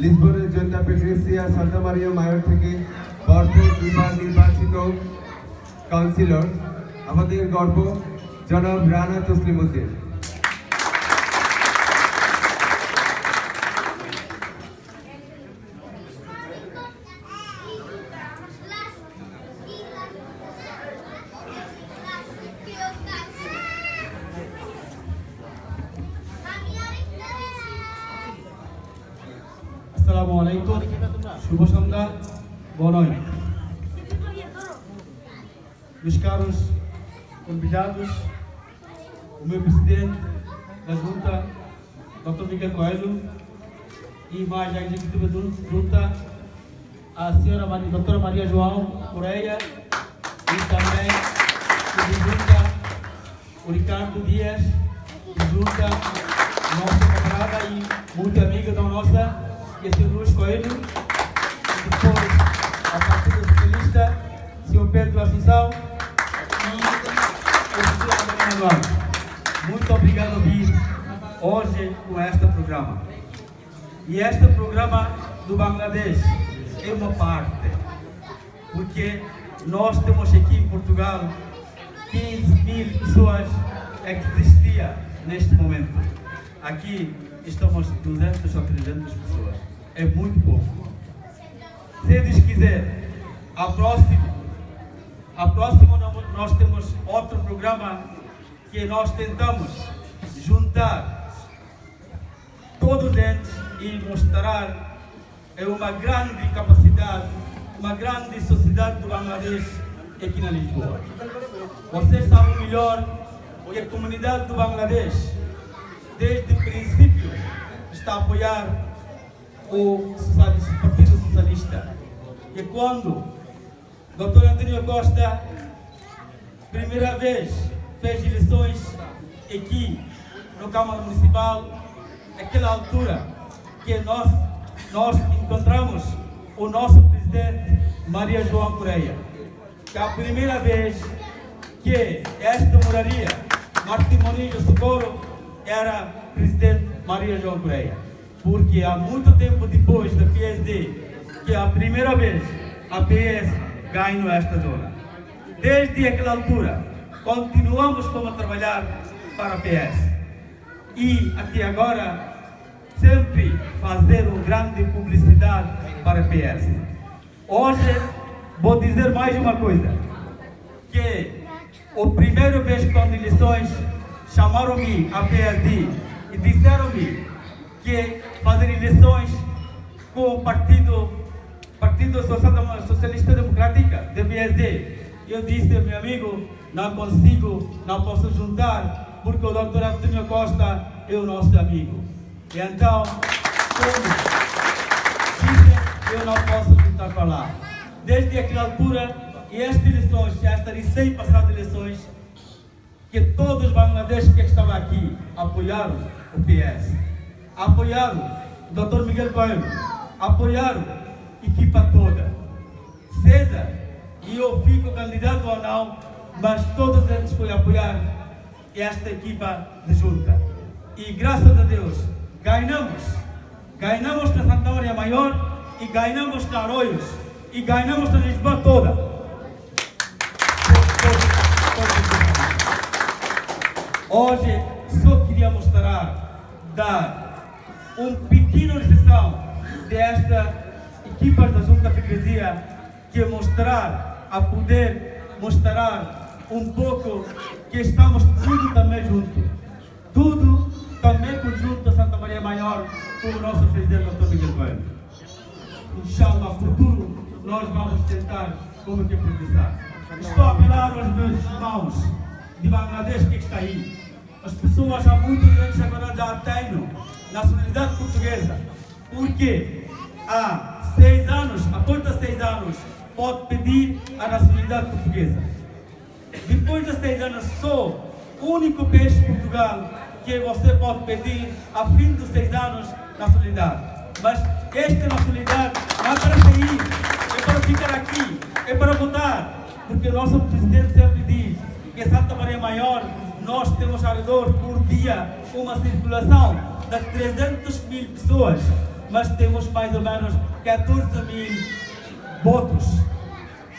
লিসবনের জনতা পেট্রিসিয়া Santa Maria, মায়র থেকে বরপুর দুবার নির্বাচিত কাউন্সিলর আমাদের গর্ব, জনাব Rana Taslim Uddin Assalamu alaikum. Shubho Sandhya boa noite. Meus caros convidados, o meu presidente da junta, Dr. Miguel Coelho, e mais a executiva da junta, a senhora Maria, doutora Maria João Correia, e também o de junta, o Ricardo Dias, de junta, nossa camarada e muito amiga da nossa, senhor Luiz Coelho, e depois a Partido Socialista, senhor Pedro Assunção e o senhor André Manuel. Muito obrigado vir hoje com este programa. E este programa do Bangladesh é uma parte, porque nós temos aqui em Portugal 15 mil pessoas é que existia neste momento. Aqui estamos 200 ou 300 pessoas. É muito pouco. Se Deus quiser, a próxima, a próxima nó- nós temos outro programa que nós tentamos juntar todos eles e mostrar é uma grande capacidade, uma grande sociedade do Bangladesh aqui na Lisboa. Vocês sabem melhor que a comunidade do Bangladesh, desde o princípio, está a apoiar o Partido Socialista. E quando Dr. António Costa, primeira vez, fez eleições aqui no Câmara Municipal, naquela altura que nós, nós encontramos o nosso presidente Maria João Correia, que é a primeira vez que esta moraria, Martimoninho Socorro, era presidente Maria João Correia. Porque há muito tempo depois da PSD, que é a primeira vez a PS ganhou esta zona. Desde aquela altura, continuamos como a trabalhar para a PS. E até agora, sempre fazer uma grande publicidade para a PS. Hoje, vou dizer mais uma coisa. Que a primeira vez quando eleições chamaram-me a PSD e disseram-me que fazer eleições com o partido Partido Social- Socialista Democrática, DPSD. Eu disse, meu amigo, não consigo, não posso juntar, porque o doutor Antônio Costa é o nosso amigo. E então, como disse, eu não posso juntar para lá. Desde aquela altura, e estas eleições, estas recém-passadas eleições, que todos os bangladeses que estavam aqui apoiaram o PS, apoiaram o Dr. Miguel Coelho, apoiaram a equipa toda. Seja e eu fico candidato ou não, mas todos eles foram apoiar esta equipa de junta. E graças a Deus, ganhamos. Ganhamos na Santa Maria Maior e ganhamos na Arroios e ganhamos na Lisboa toda. Hoje só queria mostrar, dar um pequeno lição desta equipa da Junta de que mostrar, a poder mostrar um pouco que estamos tudo também junto. Tudo também conjunto a Santa Maria Maior com o nosso presidente Dr. Miguel Coelho. Inshallah, futuro, nós vamos tentar como que progressar. Estou a apelar aos meus irmãos de Bangladesh que está aí. As pessoas há muito tempo agora já têm nacionalidade portuguesa. Porque há seis anos, após de seis anos, pode pedir a nacionalidade portuguesa. Depois de seis anos, só o único país Portugal que você pode pedir a fim dos seis anos nacionalidade. Mas esta nacionalidade não é para sair, é para ficar aqui, é para votar. Porque o nosso presidente sempre diz que Santa Maria Maior nós temos ao redor por dia uma circulação de 300 mil pessoas. mas temos mais ou menos 14 mil votos.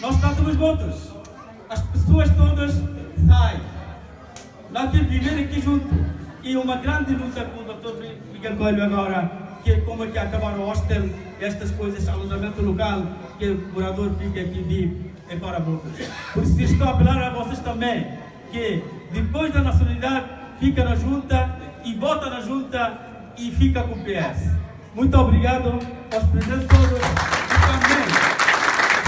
Nós tratamos votos. As pessoas todas saem. Nós temos que viver aqui junto. E uma grande luta com o Dr. Miguel Coelho agora, que é como é que acabar o hostel, estas coisas, alojamento local, que o morador fica aqui vive, é para votos. Por isso estou a apelar a vocês também, que depois da nacionalidade, fica na junta e vota na junta e fica com o PS. Muito obrigado aos presentes todos e também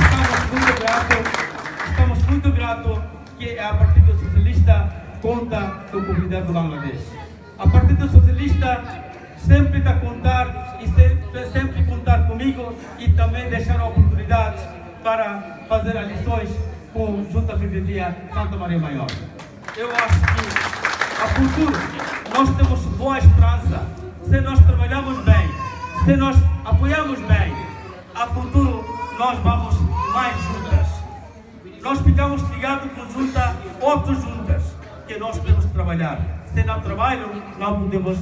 estamos muito gratos, estamos muito gratos que a Partido Socialista conta com a comunidade do Bangladesh. A Partido Socialista sempre está contar e sempre, sempre contar comigo e também deixar oportunidades para fazer lições com Junta Freguesia Santa Maria Maior. Eu acho que a futuro nós temos boa esperança se nós trabalharmos bem, se nós apoiarmos bem, a futuro nós vamos mais juntas. Nós ficamos ligados com junta, outras juntas, que nós temos que trabalhar. Se não trabalham, não podemos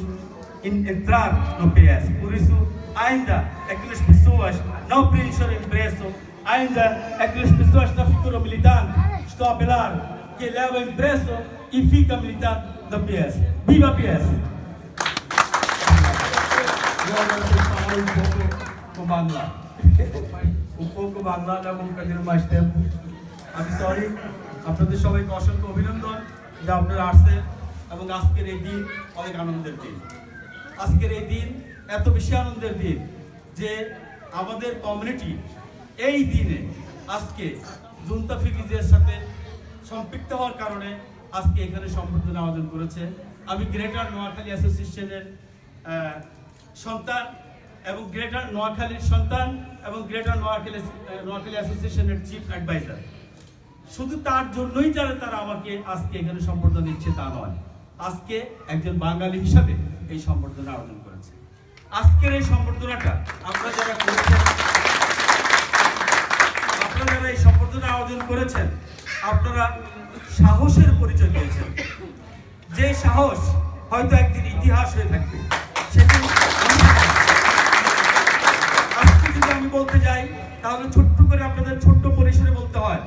en- entrar no PS. Por isso, ainda aquelas pessoas não preencheram impresso, ainda aquelas pessoas que não ficaram militando, estou a apelar que levam impresso e fica militando no PS. Viva PS! আপনাদের সবাইকে অসংখ্য অভিনন্দন। এবং আজকের এই দিন অনেক আনন্দের দিন। আজকের এই দিন এত বেশি আনন্দের দিন যে আমাদের কমিউনিটি এই দিনে আজকে জুনতা ফিকিজের সাথে সম্পৃক্ত হওয়ার কারণে আজকে এখানে সম্বর্ধনা আয়োজন করেছে। আমি গ্রেটার নোয়াখালী অ্যাসোসিয়েশনের সন্তান এবং গ্রেটার নোয়াখালীর সন্তান এবং গ্রেটার নোয়াখালী নোয়াখালী অ্যাসোসিয়েশনের চিফ অ্যাডভাইজার শুধু তার জন্যই যারা তারা আমাকে আজকে এখানে সম্বর্ধনা দিচ্ছে তা নয়, আজকে একজন বাঙালি হিসাবে এই সম্বর্ধনা অর্জন করেছে। আজকের এই সম্বর্ধনাটা আমরা যারা করেছেন আপনারা যারা এই সম্বর্ধনা অর্জন করেছেন, আপনারা সাহসের পরিচয় দিয়েছেন যে সাহস হয়তো একদিন ইতিহাস হয়ে থাকবে। সেটি আজকে যদি আমি বলতে যাই, তাহলে ছোট্ট করে আপনাদের ছোট্ট পরিসরে বলতে হয়,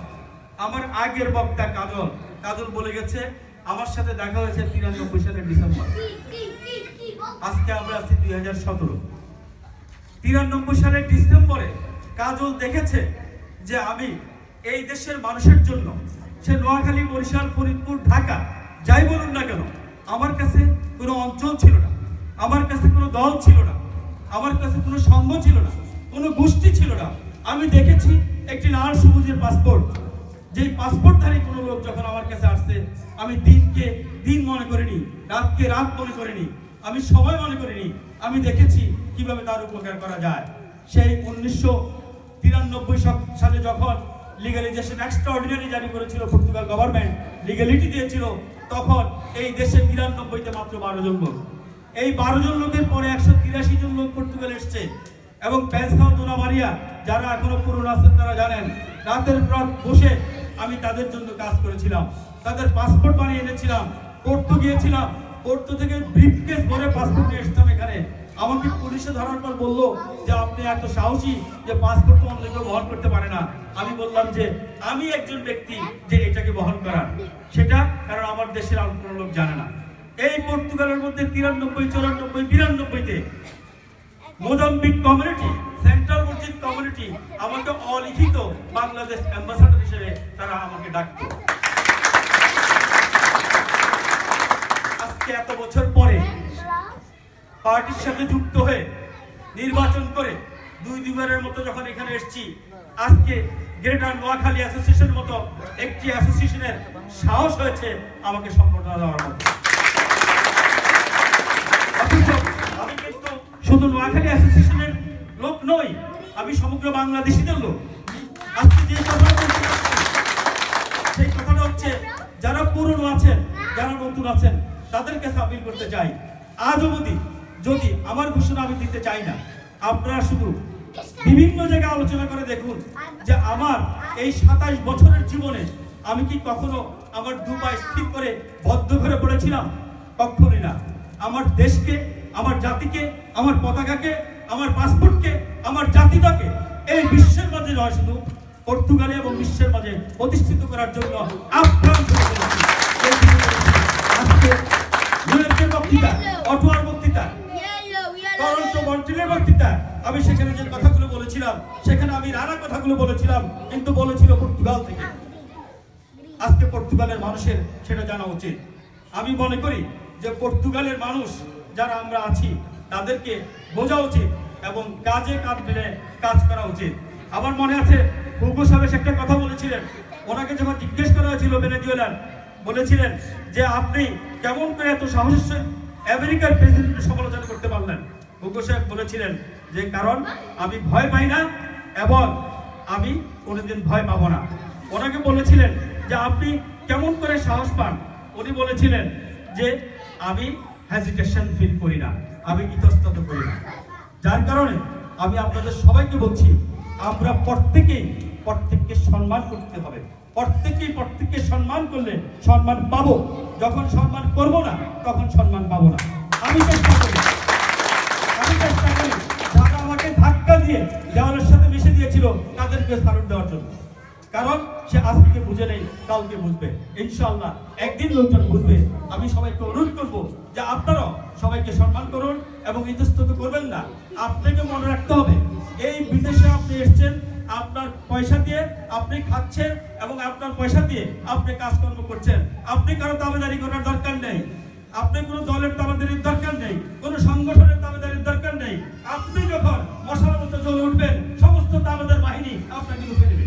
আমার আগের বক্তা কাজল। কাজল বলে গেছে, আমার সাথে দেখা হয়েছে তিরানব্বই সালের ডিসেম্বর। আজকে আমরা আছি দুই হাজার সতেরো। তিরানব্বই সালের ডিসেম্বরে কাজল দেখেছে যে আমি এই দেশের মানুষের জন্য সে নোয়াখালী, বরিশাল, ফরিদপুর, ঢাকা, যাই বলুন না কেন, আমার কাছে কোনো অঞ্চল ছিল না। আমার কাছে কোনো দল ছিল না। আমার কাছে কোনো সংঘ ছিল না। কোনো গোষ্ঠী ছিল না। আমি দেখেছি একটি লাল সবুজের পাসপোর্ট। যেই পাসপোর্টধারী কোনো লোক যখন আমার কাছে আসছে, আমি দিনকে দিন মনে করিনি, রাতকে রাত মনে করিনি, আমি সময় মনে করিনি, আমি দেখেছি কীভাবে তার উপকার করা যায়। সেই উনিশশো তিরানব্বই সালে যখন লিগালাইজেশন এক্সট্রা অর্ডিনারি জারি করেছিল পর্তুগাল গভর্নমেন্ট লিগালিটি দিয়েছিল। তখন এই দেশে তিরানব্বইতে মাত্র বারো জন লোক। এই বারো জন লোকের পরে একশো তিরাশি জন লোক পর্তুগাল এসছে। এবং প্যান্সাও দোনামারিয়া যারা এখনও পুরনো আছেন তারা জানেন, রাতের পর বসে আমি তাদের জন্য কাজ করেছিলাম। তাদের পাসপোর্ট বানিয়ে এনেছিলাম। পড়তে গিয়েছিলাম। পড়তে থেকে ব্রিফকেস ভরে পাসপোর্ট নিয়ে এসেছিলাম এখানে। আমাকে পুলিশে ধরার পর বলল যে আপনি এত সাহসী যে পাসপোর্ট তো অন্য কেউ বহন করতে পারে না। আমি বললাম যে আমি একজন ব্যক্তি যে এটাকে বহন করার। সেটা কারণ আমার দেশের আর কোনো লোক জানে না। এই পর্তুগালের মধ্যে তিরানব্বই, চৌরানব্বই বিরানব্বইতে মোজাম্বিক কমিউনিটি, সেন্ট্রাল মসজিদ কমিউনিটি আমাকে অলিখিত বাংলাদেশ অ্যাম্বাসাডার হিসেবে তারা আমাকে ডাকতো। আজকে এত বছর পরে পার্টির সাথে যুক্ত হয়ে নির্বাচন করে দুই দুবারের মতো যখন এখানে এসেছি, আজকে গ্রেটার নোয়াখালী অ্যাসোসিয়েশনের মতো একটি অ্যাসোসিয়েশনের সাহস হয়েছে আমাকে সম্বর্ধনা দেওয়ার মতো। আমি কিন্তু শুধু নোয়াখালী অ্যাসোসিয়েশনের লোক নই, আমি সমগ্র বাংলাদেশিদের লোক। আজকে যে সেই কথাটা হচ্ছে, যারা পুরনো আছেন, যারা নতুন আছেন, তাদেরকে আপিল করতে চাই। আজ অবধি যদি আমার ঘোষণা আমি দিতে চাই না, আপনারা শুধু বিভিন্ন জায়গায় আলোচনা করে দেখুন যে আমার এই সাতাশ বছরের জীবনে আমি কি কখনো আমার দুপায় স্থির করে বদ্ধ করে পড়েছিলাম? কখনই না। আমার দেশকে, আমার জাতিকে, আমার পতাকাকে, আমার পাসপোর্টকে, আমার জাতিটাকে এই বিশ্বের মাঝে নয়, শুধু পর্তুগালে এবং বিশ্বের মাঝে প্রতিষ্ঠিত করার জন্য আহ্বান বক্তৃতা, অটোয়ার বক্তৃতা বক্তৃতা আমি সেখানে যে কথাগুলো বলেছিলাম, সেখানে আমি নানা কথাগুলো বলেছিলাম, কিন্তু বলেছিল পর্তুগাল থেকে। আজকে পর্তুগালের মানুষের সেটা জানা উচিত। আমি মনে করি যে পর্তুগালের মানুষ যারা আমরা আছি, তাদেরকে বোঝা উচিত এবং কাজে কাজ মিলে কাজ করা উচিত। আমার মনে আছে, হুগো সাহেব একটা কথা বলেছিলেন। ওনাকে যখন জিজ্ঞেস করা হয়েছিল ভেনেজুয়েলার, বলেছিলেন যে আপনি কেমন করে এত সহিত আমেরিকার প্রেসিডেন্টের সমালোচনা করতে পারলেন? হুগো সাহেব বলেছিলেন যে, কারণ আমি ভয় পাই না এবং আমি কোনোদিন ভয় পাবো না। ওনাকে বলেছিলেন যে, আপনি কেমন করে সাহস পান? উনি বলেছিলেন যে, আমি হ্যাজিটেশন ফিল করি না, আমি ইতস্তত করি না। যার কারণে আমি আপনাদের সবাইকে বলছি, আমরা প্রত্যেকেই প্রত্যেককে সম্মান করতে হবে। প্রত্যেকেই প্রত্যেককে সম্মান করলে সম্মান পাবো। যখন সম্মান করব না, তখন সম্মান পাবো না। আমি চেষ্টা করি। দিয়ে দেওয়ালের সাথে মিশে দিয়েছিল, তাদেরকে সালুট দেওয়ার জন্য। কারণ সে আজ থেকে বুঝে নেই, কালকে বুঝবে। ইনশাআল্লাহ, একদিন লোকজন বুঝবে। আমি সবাইকে অনুরোধ করব যে আপনারাও সবাইকে সম্মান করুন এবং ইতস্তত করবেন না। আপনাকে মনে রাখতে হবে, এই বিদেশে আপনি এসেছেন, আপনার পয়সা দিয়ে আপনি খাচ্ছেন এবং আপনার পয়সা দিয়ে আপনি কাজকর্ম করছেন। আপনি কারও দাবেদারি করার দরকার নেই। আপনি কোনো দলের দাবেদারির দরকার নেই, কোনো সংগঠনের দাবেদারির দরকার নেই। আপনি যখন মশার মতো জ্বলে উঠবেন, সমস্ত দাবেদার বাহিনী আপনাকে রুখে দেবে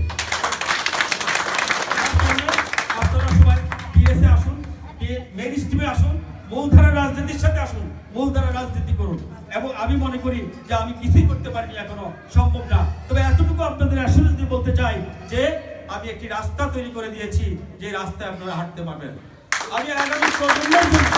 আপনারা সবাই টিএসএ আসুন মেন স্ট্রিমে আসুন, মূলধারা রাজনীতির সাথে আসুন, মূলধারা রাজনীতি করুন। এবং আমি মনে করি যে আমি কিছুই করতে পারিনি এখনও, সম্ভব না। তবে এতটুকু আপনাদের আসলে যদি বলতে চাই যে, আমি একটি রাস্তা তৈরি করে দিয়েছি, যে রাস্তায় আপনারা হাঁটতে পারবেন। আমি আগামী প্রজন্মের জন্য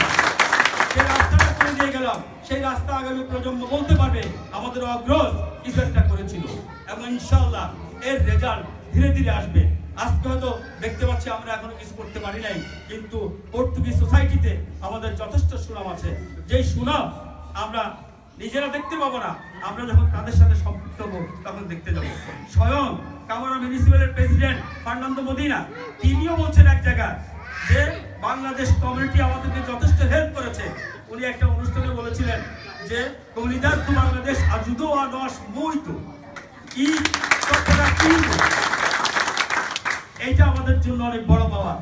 যে রাস্তাটা করে দিয়ে গেলাম, সেই রাস্তা আগামী প্রজন্ম বলতে পারবে আমাদের অগ্রজ কিছু একটা করেছিল। এবং ইনশাআল্লাহ এর রেজাল্ট ধীরে ধীরে আসবে। আজকে হয়তো দেখতে পাচ্ছি আমরা এখনও কিছু করতে পারি নাই, কিন্তু পর্তুগিজ সোসাইটিতে আমাদের যথেষ্ট সুনাম আছে। যেই সুনাম আমরা নিজেরা দেখতে পাবো না, আমরা যখন তাদের সাথে সম্পৃক্ত হব, তখন দেখতে যাব। স্বয়ং কামারা মিউনিসিপ্যালের প্রেসিডেন্ট ফার্নান্দো মদিনা, তিনিও বলছেন এক জায়গায় যে বাংলাদেশ কমিউনিটি আমাদেরকে যথেষ্ট হেল্প করেছে। উনি একটা অনুষ্ঠানে বলেছিলেন যে comunidade do Bangladesh ajudou a nós muito e এইটা আমাদের জন্য অনেক বড় পাওয়া।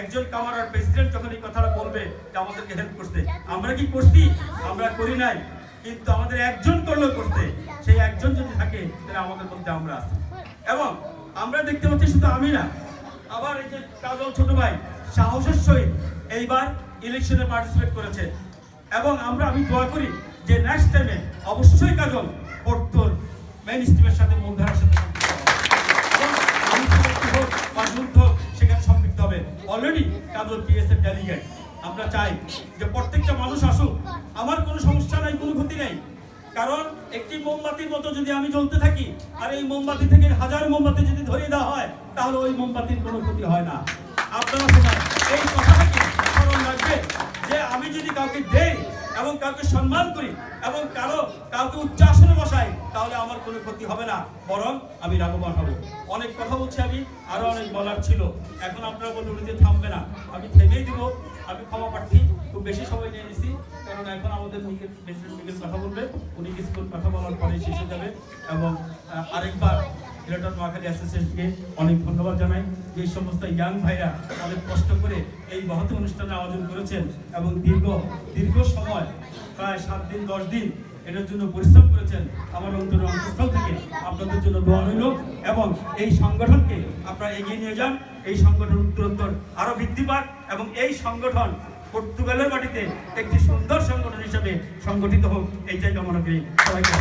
একজন কামারার প্রেসিডেন্ট যখন এই কথাটা বলবে, যে আমাদেরকে হেল্প করতে আমরা কি করছি? আমরা করি নাই। কিন্তু আমাদের একজন করলেও করতে সেই একজন যদি থাকে, তাহলে আমাদের মধ্যে আমরা আছি। এবং আমরা দেখতে পাচ্ছি শুধু আমি না, আবার এই যে কাজল ছোট ভাই সাহসের সহিত এইবার ইলেকশনে পার্টিসিপেট করেছে। এবং আমরা, আমি দোয়া করি যে নেক্সট টাইমে অবশ্যই কাজল পড়তোর মেইন স্ট্রিমের সাথে মূলধারার সাথে সেখানে সম্পৃক্ত হবে। অলরেডি কাজল পিএস এর ডেলিগেট আমরা চাই যে প্রত্যেকটা মানুষ আসুক। আমার কোনো সমস্যা নাই, কোনো ক্ষতি নেই। কারণ একটি মোমবাতির মতো যদি আমি জ্বলতে থাকি, আর এই মোমবাতি থেকে হাজার মোমবাতি যদি ধরিয়ে দেওয়া হয়, তাহলে ওই মোমবাতির কোনো ক্ষতি হয় না। আপনারা সবাই এই কথাটাকে স্মরণ রাখবে যে আমি যদি কাউকে দেই এবং কাউকে সম্মান করি এবং কারও কাউকে উচ্চ আসনে বসাই, তাহলে আমার কোনো ক্ষতি হবে না, বরং আমি লাভবান হব। অনেক কথা বলছি আমি, আরও অনেক বলার ছিল। এখন আপনারা বলুন যে থামবে না। আমি থেমেই দিব, আমি ক্ষমা প্রার্থী, খুব বেশি সময় নিয়ে নিছি কারণ এখন আমাদের প্রেসিডেন্ট কথা বলবে, উনি কিছুক্ষণ কথা বলার পরে শেষ যাবে এবং আরেকবার গ্রেটার নোয়াখালী অ্যাসোসিয়েশনকে অনেক ধন্যবাদ জানাই। যে সমস্ত ইয়াং ভাইরা অনেক কষ্ট করে এই মহৎ অনুষ্ঠানের আয়োজন করেছেন এবং দীর্ঘ দীর্ঘ সময়, প্রায় সাত দিন, দশ দিন এটার জন্য পরিশ্রম করেছেন, আমার অন্তরের অন্তঃস্থল থেকে আপনাদের জন্য দোয়া রইল এবং এই সংগঠনকে আপনারা এগিয়ে নিয়ে যান। এই সংগঠন উত্তরোত্তর আরও বৃদ্ধি পাক এবং এই সংগঠন পর্তুগালের মাটিতে একটি সুন্দর সংগঠন হিসেবে সংগঠিত হোক, এইটাই কামনা করি। সবাইকে।